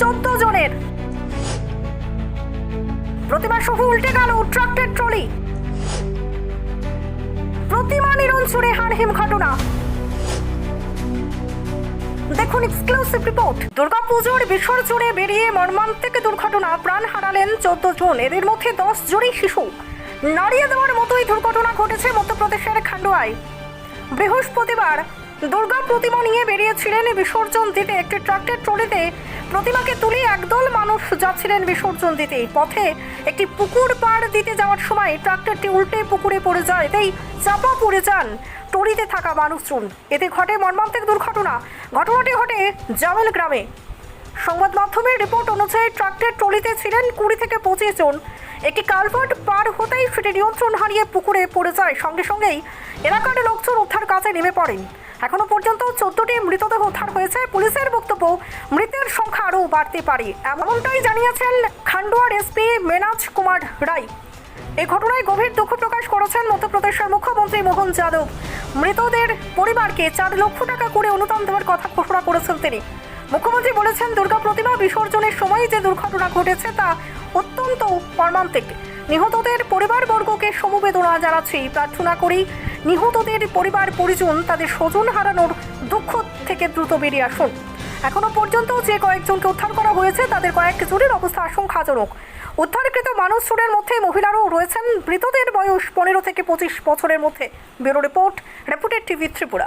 চোদ্দ জনের। প্রতিমা সহ উল্টে গেল ট্রাক্টের ট্রলি। প্রতিমা ছুড়ে হারহিম ঘটনা। দেখুন এক্সক্লুসিভ রিপোর্ট দুর্গাপুজোর বিসর্জনে বেরিয়ে মর্মান্তিক দুর্ঘটনা, প্রাণ হারালেন চোদ্দ জন। এদের মধ্যে দশ জনই শিশু। নাড়িয়ে দেওয়ার মতোই দুর্ঘটনা ঘটেছে মধ্যপ্রদেশের খান্ডোয়ায়। বৃহস্পতিবার দুর্গা প্রতিমা নিয়ে বেরিয়েছিলেন বিসর্জন দিতে। একটি ট্রাক্টের ট্রলিতে প্রতিমাকে তুলে একদল মানুষ যাচ্ছিলেন বিসর্জন দিতে। পথে একটি পুকুর পাড় দিতে যাওয়ার সময় ট্রাক্টরটি উল্টে পুকুরে পড়ে যায় এতেই চাপা পড়ে যান টরিতে থাকা মানুষজন। এতে ঘটে মর্মান্তিক দুর্ঘটনা। ঘটনাটি ঘটে জামেল গ্রামে। সংবাদ মাধ্যমের রিপোর্ট অনুযায়ী ট্রাক্টের ট্রলিতে ছিলেন কুড়ি থেকে পঁচিশ জন। একটি কালভার্ট পার হতেই সেটি নিয়ন্ত্রণ হারিয়ে পুকুরে পড়ে যায়। সঙ্গে সঙ্গেই এলাকার লোকজন উদ্ধার কাজে নেমে পড়েন। এখনও পর্যন্ত চোদ্দটি মৃতদেহ উদ্ধার হয়েছে। পুলিশের বক্তব্য, মৃতের সংখ্যা আরও বাড়তে পারে, এমনটাই জানিয়েছেন খান্ডোয়ার এসপি মেনাজ কুমার রায়। এই ঘটনায় গভীর দুঃখ প্রকাশ করেছেন মধ্যপ্রদেশের মুখ্যমন্ত্রী মোহন যাদব। মৃতদের পরিবারকে চার লক্ষ টাকা করে অনুদান দেওয়ার কথা ঘোষণা করেছেন তিনি। মুখ্যমন্ত্রী বলেছেন, দুর্গা প্রতিমা বিসর্জনের সময় যে দুর্ঘটনা ঘটেছে তা অত্যন্ত মর্মান্তিক। নিহতদের পরিবারবর্গকে সমবেদনা জানাচ্ছি, প্রার্থনা করি নিহতদের পরিবার, পরিজন, তাদের স্বজন হারানোর দুঃখ থেকে দ্রুত বেরিয়ে আসুন। এখনও পর্যন্ত যে কয়েকজনকে উদ্ধার করা হয়েছে, তাদের কয়েকজনের অবস্থা আশঙ্কাজনক। উদ্ধারকৃত মানুষজনের মধ্যে মহিলারাও রয়েছেন। মৃতদের বয়স পনেরো থেকে পঁচিশ বছরের মধ্যে। Bureau report, reputed TV Tripura.